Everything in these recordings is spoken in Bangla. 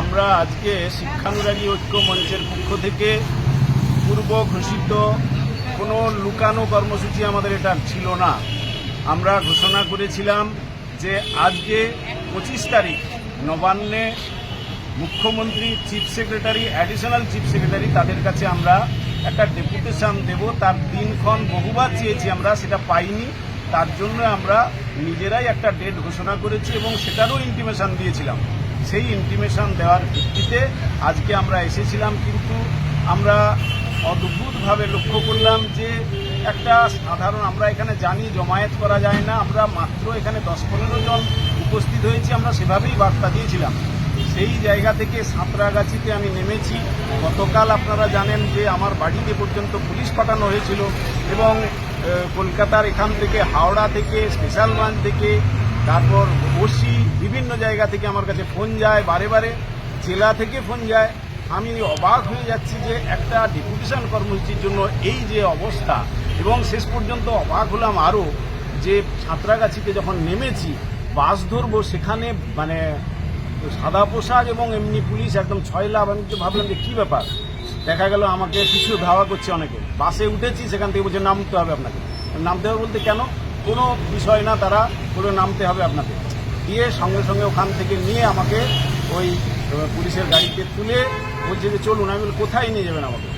আমরা আজকে শিক্ষানুরাগী ঐক্য মঞ্চের পক্ষ থেকে পূর্ব ঘোষিত কোনো লুকানো কর্মসূচি আমাদের এটা ছিল না। আমরা ঘোষণা করেছিলাম যে আজকে পঁচিশ তারিখ নবান্নে মুখ্যমন্ত্রী chief secretary additional chief secretary তাদের কাছে আমরা একটা ডেপুটেশন দেব। তার দিনক্ষণ বহুবার চেয়েছি আমরা, সেটা পাইনি। তার জন্য আমরা নিজেরাই একটা ডেট ঘোষণা করেছি এবং সেটারও ইন্টিমেশন দিয়েছিলাম। সেই ইন্টিমেশন দেওয়ার ভিত্তিতে আজকে আমরা এসেছিলাম, কিন্তু আমরা অদ্ভুতভাবে লক্ষ্য করলাম যে একটা সাধারণ, আমরা এখানে জানি জমায়েত করা যায় না, আমরা মাত্র এখানে দশ পনেরো জন উপস্থিত হয়েছি, আমরা সেভাবেই বার্তা দিয়েছিলাম। সেই জায়গা থেকে সাঁতরাগাছিতে আমি নেমেছি। গতকাল আপনারা জানেন যে আমার বাড়িতে পর্যন্ত পুলিশ পাঠানো হয়েছিল এবং কলকাতার এখান থেকে, হাওড়া থেকে, স্পেশাল ব্রাঞ্চ থেকে, তারপর ওসি বিভিন্ন জায়গা থেকে আমার কাছে ফোন যায়, বারে বারে। জেলা থেকে ফোন যায়। আমি অবাক হয়ে যাচ্ছি যে একটা ডেপুটেশন কর্মসূচির জন্য এই যে অবস্থা, এবং শেষ পর্যন্ত অবাক হলাম আরও যে সাঁতরাগাছিতে যখন নেমেছি, বাস ধরবো সেখানে মানে সাদা পোশাক এবং এমনি পুলিশ একদম ছয় লাভ। আমি তো ভাবলাম যে কী ব্যাপার? দেখা গেল আমাকে কিছু ধাওয়া করছে অনেকে। বাসে উঠেছি, সেখান থেকে বলছে, নামতে হবে আপনাকে। নামতে হবে বলতে কেন? কোনো বিষয় না তারা কোনো নামতে হবে আপনাকে। দিয়ে সঙ্গে সঙ্গে ওখান থেকে নিয়ে আমাকে ওই পুলিশের গাড়িতে তুলে বলছে যে, চলুন। আমি কোথায় নিয়ে যাবেন আমাকে?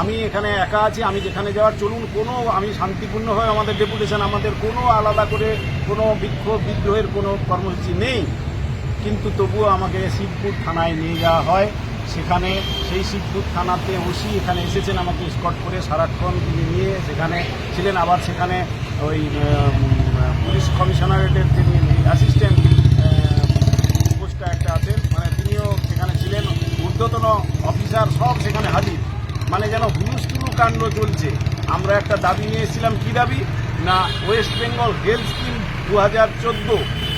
আমি এখানে একা আছি, আমি যেখানে যাওয়ার, চলুন, কোনো, আমি শান্তিপূর্ণভাবে আমাদের ডেপুটেশন, আমাদের কোনো আলাদা করে কোনো বিক্ষোভ, বিদ্রোহের কোনো কর্মসূচি নেই। কিন্তু তবুও আমাকে শিবপুর থানায় নিয়ে যাওয়া হয়। সেখানে সেই শিবপুর থানাতে ওসি এখানে এসেছেন আমাকে স্কট করে, সারাক্ষণ তিনি নিয়ে সেখানে ছিলেন। আবার সেখানে ওই পুলিশ কমিশনারেটের যিনি অ্যাসিস্ট্যান্ট পোস্টটা একটা আছেন মানে তিনিও সেখানে ছিলেন ঊর্ধ্বতন অফিসার সব সেখানে হাজির। মানে যেন হুলুস্থুলু কাণ্ড চলছে। আমরা একটা দাবি নিয়ে এসেছিলাম কি দাবি? না, ওয়েস্ট বেঙ্গল হেলথ স্কিম দু হাজার চোদ্দ।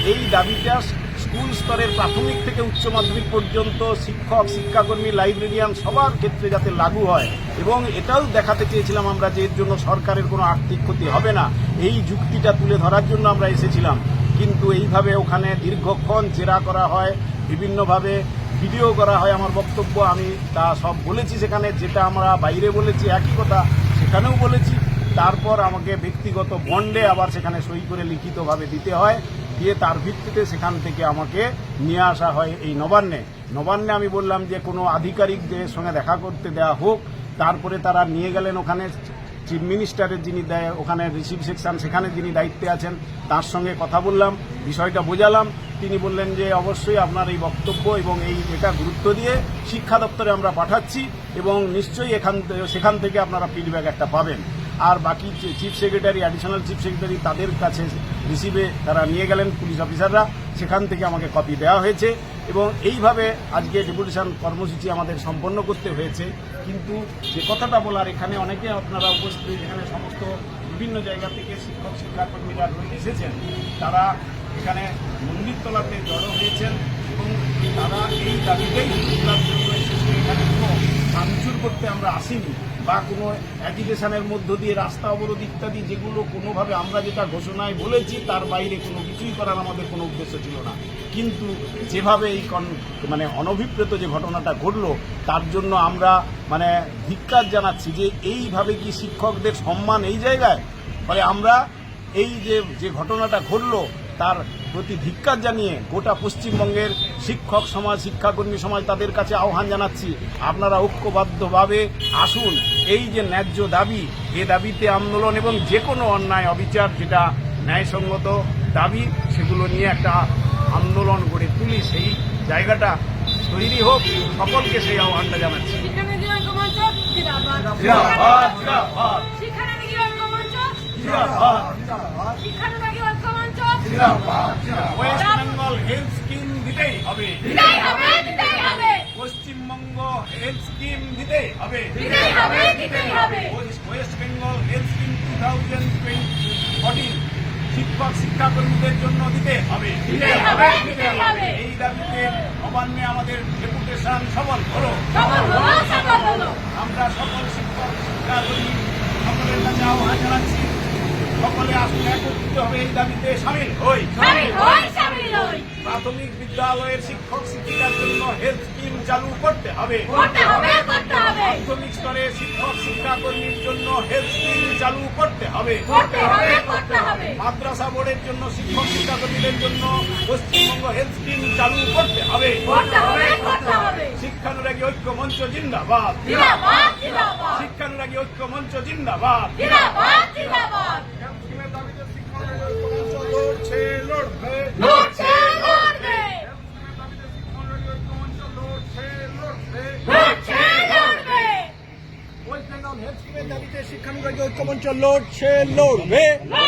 এই দাবিটা স্কুল স্তরের প্রাথমিক থেকে উচ্চ মাধ্যমিক পর্যন্ত শিক্ষক, শিক্ষাকর্মী, লাইব্রেরিয়ান সবার ক্ষেত্রে যাতে লাগু হয়। এবং এটাও দেখাতে চেয়েছিলাম আমরা যে এর জন্য সরকারের কোনো আর্থিক ক্ষতি হবে না। এই যুক্তিটা তুলে ধরার জন্য আমরা এসেছিলাম। কিন্তু এইভাবে ওখানে দীর্ঘক্ষণ জেরা করা হয়। বিভিন্নভাবে ভিডিও করা হয়, আমার বক্তব্য আমি তা সব বলেছি সেখানে, যেটা আমরা বাইরে বলেছি, একই কথা সেখানেও বলেছি। তারপর আমাকে ব্যক্তিগত বন্ডে আবার সেখানে সই করে লিখিতভাবে দিতে হয়, দিয়ে তার ভিত্তিতে সেখান থেকে আমাকে নিয়ে আসা হয় এই নবান্নে। নবান্নে আমি বললাম যে, কোনো আধিকারিকদের সঙ্গে দেখা করতে দেওয়া হোক, তারপরে তারা নিয়ে গেলেন ওখানে। চিফ মিনিস্টারের যিনি দেয়, ওখানে রিসিভ সেকশন, সেখানে যিনি দায়িত্বে আছেন, তার সঙ্গে কথা বললাম, বিষয়টা বোঝালাম। তিনি বললেন যে অবশ্যই আপনার এই বক্তব্য এবং এই এটা গুরুত্ব দিয়ে শিক্ষা দপ্তরে আমরা পাঠাচ্ছি এবং নিশ্চয়ই এখান সেখান থেকে আপনারা ফিডব্যাক একটা পাবেন। আর বাকি chief secretary additional chief secretary তাদের কাছে রিসিভে তারা নিয়ে গেলেন পুলিশ অফিসাররা সেখান থেকে আমাকে কপি দেওয়া হয়েছে এবং এইভাবে আজকে ডেপুটেশন কর্মসূচি আমাদের সম্পন্ন করতে হয়েছে। কিন্তু যে কথাটা বলার, এখানে অনেকে আপনারা উপস্থিত, এখানে সমস্ত বিভিন্ন জায়গা থেকে শিক্ষক শিক্ষাকর্মীরা এসেছেন। তারা এখানে মন্দিরতলাতে জড়ো হয়েছেন এবং তারা এই জন্য এসেছে এখানে কোনো ভাঙচুর করতে আমরা আসিনি বা কোনো অ্যাজিটেশনের মধ্য দিয়ে রাস্তা অবরোধ ইত্যাদি যেগুলো কোনোভাবে আমরা যেটা ঘোষণায় বলেছি, তার বাইরে কোনো কিছুই করার আমাদের কোনো উদ্দেশ্য ছিল না। কিন্তু যেভাবে এই মানে অনভিপ্রেত যে ঘটনাটা ঘটলো, তার জন্য আমরা মানে ধিক্কার জানাচ্ছি যে এইভাবে কি শিক্ষকদের সম্মান এই জায়গায়? ফলে আমরা এই যে যে ঘটনাটা ঘটলো তার প্রতি ধিক্কার জানিয়ে গোটা পশ্চিমবঙ্গের শিক্ষক সমাজ শিক্ষাকর্মী সমাজ তাদের কাছে আহ্বান জানাচ্ছি। আপনারা ঐক্যবদ্ধভাবে আসুন। এই যে ন্যায্য দাবি এ দাবিতে আন্দোলন এবং যে কোনো অন্যায় অবিচার যেটা ন্যায়সঙ্গত দাবি সেগুলো নিয়ে একটা আন্দোলন গড়ে তুলি। সেই জায়গাটা তৈরি হোক। সকলকে সেই আহ্বানটা জানাচ্ছি। ঐক্যমঞ্চ ওয়েস্ট বেঙ্গল হেলথ স্কিম দিতেই হবে। দিতেই হবে দিতেই হবে। পশ্চিমবঙ্গ হেলথ স্কিম দিতে হবে। দিতেই হবে দিতেই হবে। West Bengal health scheme two thousand fourteen শিক্ষক শিক্ষাকর্মীদের জন্য দিতে হবে। দিতেই হবে দিতেই হবে। এই দাবিতে নবান্নে আমাদের ডেপুটেশন সফল হলো। আমরা সকল শিক্ষক শিক্ষাকর্মী সকলের কাছে আহ্বান জানাচ্ছি সকলে আসলে একত্রিত হবে এই দাবিতে। সামিল হই। সামিল হই প্রাথমিক বিদ্যালয়ের শিক্ষক শিক্ষিকার জন্য হেলথ স্কিম চালু করতে হবে। মাধ্যমিক স্তরে শিক্ষক শিক্ষাকর্মীর জন্য হেলথ স্কিম চালু করতে হবে। মাদ্রাসা বোর্ডের জন্য শিক্ষক শিক্ষাকর্মীদের জন্য পশ্চিমবঙ্গ হেলথ স্কিম চালু করতে হবে। শিক্ষানুরাগী ঐক্য মঞ্চ জিন্দাবাদ। শিক্ষানুরাগী ঐক্য মঞ্চ জিন্দাবাদ। লড়ছে লড়বে লড়ছে লড়বে ওয়েস্ট বেঙ্গল হেলথ স্কিমের দাবিতে